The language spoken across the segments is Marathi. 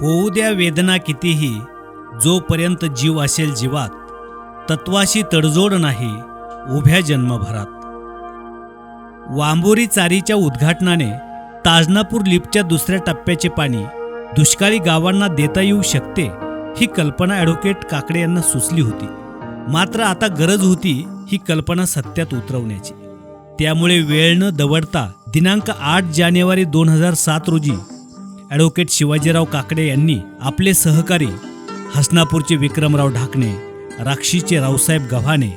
होऊ द्या वेदना कितीही जोपर्यंत जीव असेल जीवात तत्वाशी तडजोड नाही उभ्या जन्मभरात. वांबोरी चारीच्या उद्घाटनाने ताजनापूर लिपच्या दुसऱ्या टप्प्याचे पाणी दुष्काळी गावांना देता येऊ शकते ही कल्पना ॲडव्होकेट काकडे यांना सुचली होती. मात्र आता गरज होती ही कल्पना सत्यात उतरवण्याची. त्यामुळे वेळ न दवडता दिनांक आठ जानेवारी दोन हजार सात रोजी ॲडव्होकेट शिवाजीराव काकडे यांनी आपले सहकारी हसनापूरचे विक्रमराव ढाकणे राक्षीचे रावसाहेब गव्हाणे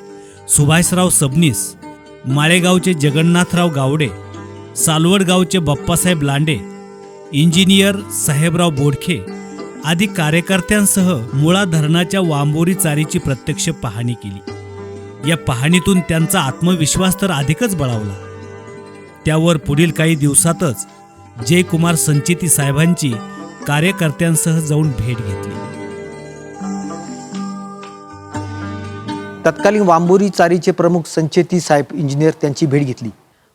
सुभाषराव सबनीस माळेगावचे जगन्नाथराव गावडे सालवडगावचे बाप्पासाहेब लांडे इंजिनियर साहेबराव बोडखे आदी कार्यकर्त्यांसह मुळा धरणाच्या वांबोरी चारीची प्रत्यक्ष पाहणी केली. या पाहणीतून त्यांचा आत्मविश्वास तर अधिकच बळावला. त्यावर पुढील काही दिवसातच जयकुमार संचिती साहेबांची कार्यकर्त्यांसह जाऊन भेट घेतली. तत्कालीन वांबोरी चारीचे प्रमुख संचेती साहेब इंजिनियर त्यांची भेट घेतली.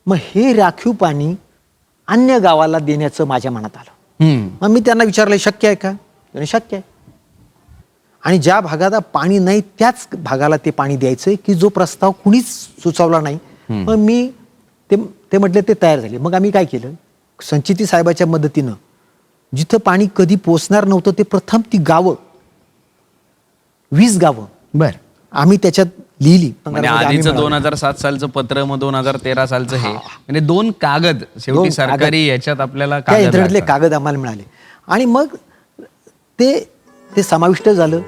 मग हे राखीव पाणी अन्य गावाला देण्याचं माझ्या मनात आलं. मग मी त्यांना विचारलं शक्य आहे का? त्याने शक्य आहे. आणि ज्या भागाला पाणी नाही त्याच भागाला ते पाणी द्यायचं की जो प्रस्ताव कुणीच सुचवला नाही. मग मी ते ते म्हटले ते तयार झाले. मग आम्ही काय केलं? संचिती साहेबाच्या मदतीनं जिथं पाणी कधी पोचणार नव्हतं ते प्रथम ती गावं. वीस गावं. बर. आम्ही त्याच्यात लिहिली. म्हणजे आधीचं. दोन हजार सात सालचं पत्र मग दोन हजार तेरा सालचं हे. म्हणजे दोन कागद शेवटी कागद. सरकारी याच्यात आपल्याला त्या यंत्रणेतले. कागद आम्हाला मिळाले. आणि मग ते ते समाविष्ट झालं.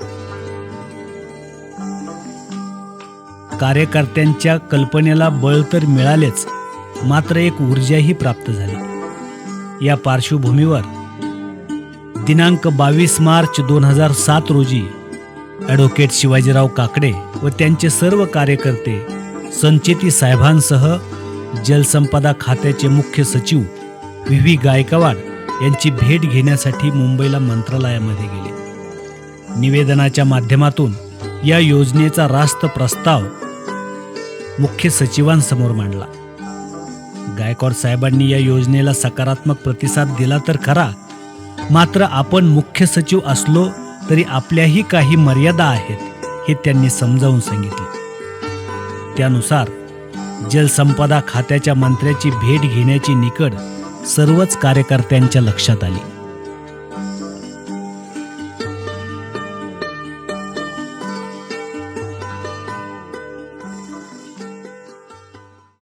कार्यकर्त्यांच्या कल्पनेला बळ तर मिळालेच मात्र एक ऊर्जाही प्राप्त झाली. या पार्श्वभूमीवर दिनांक बावीस मार्च दोन हजार सात रोजी ॲडव्होकेट शिवाजीराव काकडे व त्यांचे सर्व कार्यकर्ते संचेती साहेबांसह जलसंपदा खात्याचे मुख्य सचिव व्ही व्ही गायकवाड यांची भेट घेण्यासाठी मुंबईला मंत्रालयामध्ये गेले. निवेदनाच्या माध्यमातून या योजनेचा रास्त प्रस्ताव मुख्य सचिवांसमोर मांडला. गायकवाड साहेबांनी या योजनेला सकारात्मक प्रतिसाद दिला तर खरा. मात्र आपण मुख्य सचिव असलो तरी आपल्याही काही मर्यादा आहेत हे त्यांनी समजावून सांगितले. त्यानुसार जलसंपदा खात्याच्या मंत्र्याची भेट घेण्याची निकड सर्वच कार्यकर्त्यांच्या लक्षात आली.